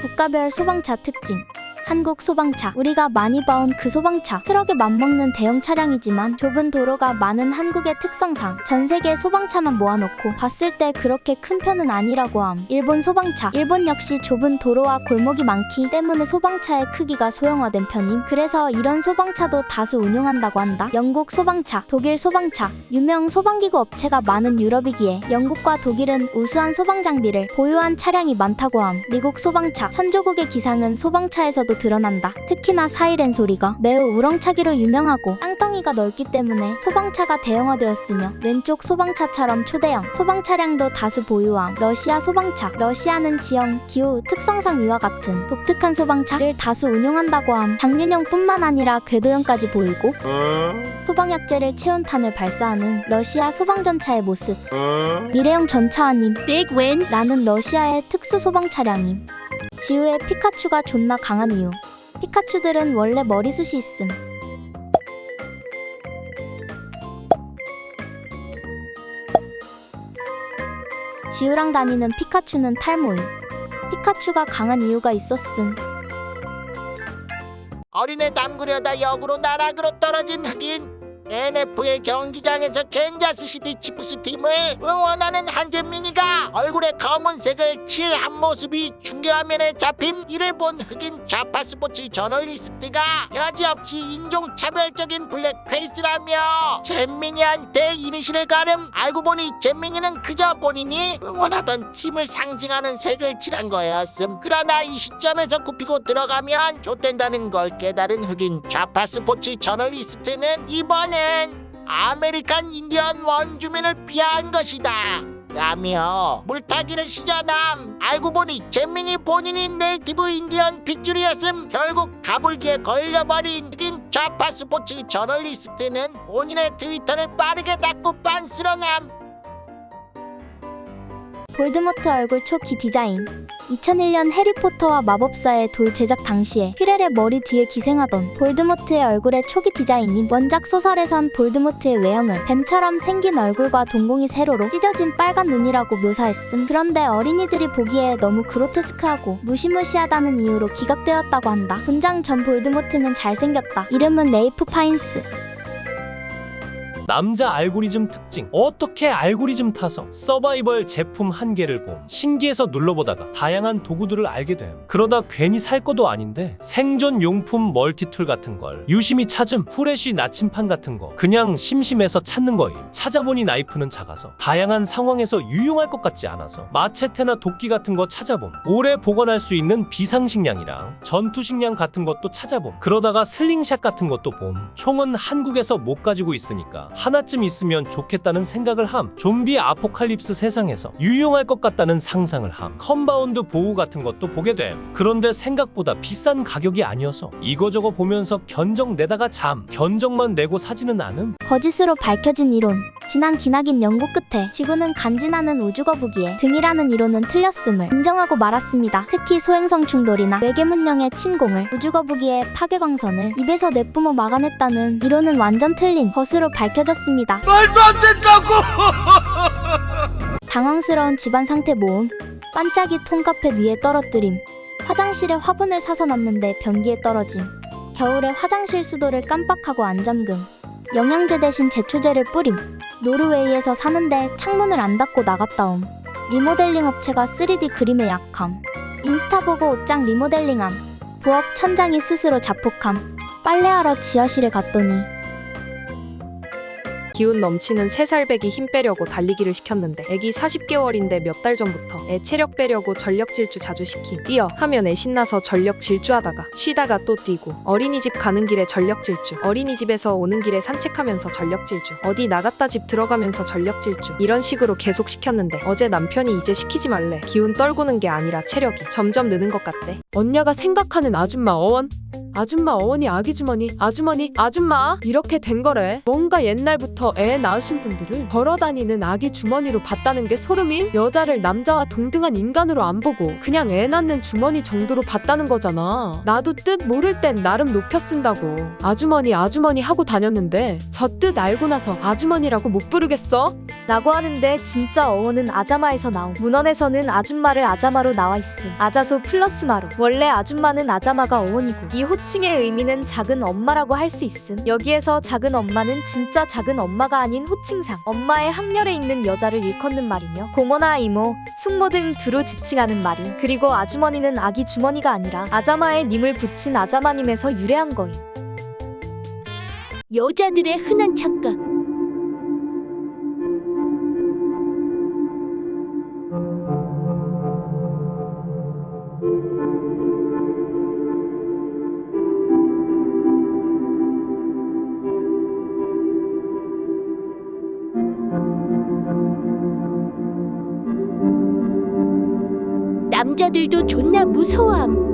국가별 소방차 특징. 한국 소방차. 우리가 많이 봐온 그 소방차. 트럭에 맞먹는 대형 차량이지만 좁은 도로가 많은 한국의 특성상 전 세계 소방차만 모아놓고 봤을 때 그렇게 큰 편은 아니라고 함. 일본 소방차. 일본 역시 좁은 도로와 골목이 많기 때문에 소방차의 크기가 소형화된 편임. 그래서 이런 소방차도 다수 운용한다고 한다. 영국 소방차, 독일 소방차. 유명 소방기구 업체가 많은 유럽이기에 영국과 독일은 우수한 소방 장비를 보유한 차량이 많다고 함. 미국 소방차. 선조국의 기상은 소방차에서도 드러난다. 특히나 사이렌 소리가 매우 우렁차기로 유명하고 땅덩이가 넓기 때문에 소방차가 대형화되었으며 왼쪽 소방차처럼 초대형 소방 차량도 다수 보유함. 러시아 소방차. 러시아는 지형, 기후, 특성상 이와 같은 독특한 소방차를 다수 운용한다고 함. 장륜형뿐만 아니라 궤도형까지 보이고 소방약재를 채운 탄을 발사하는 러시아 소방전차의 모습. 미래형. Big win. 라는 러시아의 특수 소방 차량임. 지우의 피카츄가 존나 강한 이유. 피카츄들은 원래 머리숱이 있음. 지우랑 다니는 피카츄는 탈모임. 피카츄가 강한 이유가 있었음. 어린애 담그려다 역으로 나락으로 떨어진 흑인 NFL 경기장에서 캔자스 시티 치프스 팀을 응원하는 한재민이가 얼굴에 검은색을 칠한 모습이 중계화면에 잡힘 이를 본 흑인 좌파 스포츠 저널리스트가 여지없이 인종차별적인 블랙페이스라며 잼민이한테 이니시를 가름 알고 보니 잼민이는 그저 본인이 응원하던 팀을 상징하는 색을 칠한 거였음. 그러나 이 시점에서 굽히고 들어가면 좆된다는 걸 깨달은 흑인 좌파 스포츠 저널리스트는 이번 엔 아메리칸 인디언 원주민을 피한 것이다. 라며 물타기를 시전함. 알고 보니 잼민이 본인이 네이티브 인디언 핏줄이었음 결국 가불기에 걸려버린 흑인 좌파 스포츠 저널리스트는 본인의 트위터를 빠르게 닫고 빤스러남 볼드모트 얼굴 초기 디자인. 2001년 해리포터와 마법사의 돌 제작 당시에 퀴렐의 머리 뒤에 기생하던 볼드모트의 얼굴의 초기 디자인인 원작 소설에선 볼드모트의 외형을 뱀처럼 생긴 얼굴과 동공이 세로로 찢어진 빨간 눈이라고 묘사했음. 그런데 어린이들이 보기에 너무 그로테스크하고 무시무시하다는 이유로 기각되었다고 한다. 분장 전 볼드모트는 잘생겼다. 이름은 레이프 파인스. 남자 알고리즘 특징 어떻게 알고리즘 타서 서바이벌 제품 한 개를 봄 신기해서 눌러보다가 다양한 도구들을 알게 됨. 그러다 괜히 살 것도 아닌데 생존 용품 멀티툴 같은 걸 유심히 찾음 후레쉬 나침판 같은 거 그냥 심심해서 찾는 거임. 찾아보니 나이프는 작아서 다양한 상황에서 유용할 것 같지 않아서 마체테나 도끼 같은 거 찾아봄. 오래 보관할 수 있는 비상식량이랑 전투식량 같은 것도 찾아봄. 그러다가 슬링샷 같은 것도 봄. 총은 한국에서 못 가지고 있으니까 하나쯤 있으면 좋겠다 는 생각을 함. 좀비 아포칼립스 세상에서 유용할 것 같다는 상상을 함. 컴바운드 보호 같은 것도 보게 됨. 그런데 생각보다 비싼 가격이 아니어서 이거저거 보면서 견적 내다가 잠. 견적만 내고 사지는 않음. 거짓으로 밝혀진 이론. 지난 기나긴 연구 끝에 지구는 간지나는 우주거북이에 등이라는 이론은 틀렸음을 인정하고 말았습니다. 특히 소행성 충돌이나 외계문명의 침공을 우주거북이의 파괴광선을 입에서 내뿜어 막아냈다는 이론은 완전 틀린 것으로 밝혀졌습니다. 말도 안 된다고 당황스러운 집안 상태 모음. 반짝이 통카펫 위에 떨어뜨림. 화장실에 화분을 사서 놨는데 변기에 떨어짐. 겨울에 화장실 수도를 깜빡하고 안 잠금. 영양제 대신 제초제를 뿌림. 노르웨이에서 사는데 창문을 안 닫고 나갔다 옴. 리모델링 업체가 3D 그림에 약함. 인스타 보고 옷장 리모델링함. 부엌 천장이 스스로 자폭함. 빨래하러 지하실에 갔더니 기운 넘치는 3살배기 힘 빼려고 달리기를 시켰는데 애기 40개월인데 몇 달 전부터 애 체력 빼려고 전력 질주 자주 시킴. 뛰어 하면 애 신나서 전력 질주하다가 쉬다가 또 뛰고 어린이집 가는 길에 전력 질주 어린이집에서 오는 길에 산책하면서 전력 질주 어디 나갔다 집 들어가면서 전력 질주 이런 식으로 계속 시켰는데 어제 남편이 이제 시키지 말래. 기운 떨구는 게 아니라 체력이 점점 느는 것 같대. 언냐가 생각하는 아줌마 어원? 아줌마 어머니 아기 주머니? 아주머니? 아줌마? 이렇게 된 거래? 뭔가 옛날부터 애 낳으신 분들을 걸어다니는 아기 주머니로 봤다는 게 소름인 여자를 남자와 동등한 인간으로 안 보고 그냥 애 낳는 주머니 정도로 봤다는 거잖아 나도 뜻 모를 땐 나름 높여 쓴다고 아주머니 아주머니 하고 다녔는데 저 뜻 알고 나서 아주머니라고 못 부르겠어? 라고 하는데 진짜 어원은 아자마에서 나옴. 문헌에서는 아줌마를 아자마로 나와 있음. 아자소 플러스 마로. 원래 아줌마는 아자마가 어원이고 이 호칭의 의미는 작은 엄마라고 할 수 있음. 여기에서 작은 엄마는 진짜 작은 엄마가 아닌 호칭상. 엄마의 학렬에 있는 여자를 일컫는 말이며 고모나 이모 숙모 등 두루 지칭하는 말임 그리고 아주머니는 아기 주머니가 아니라 아자마에 님을 붙인 아자마님에서 유래한 거임. 여자들의 흔한 착각. 남자들도 존나 무서워함.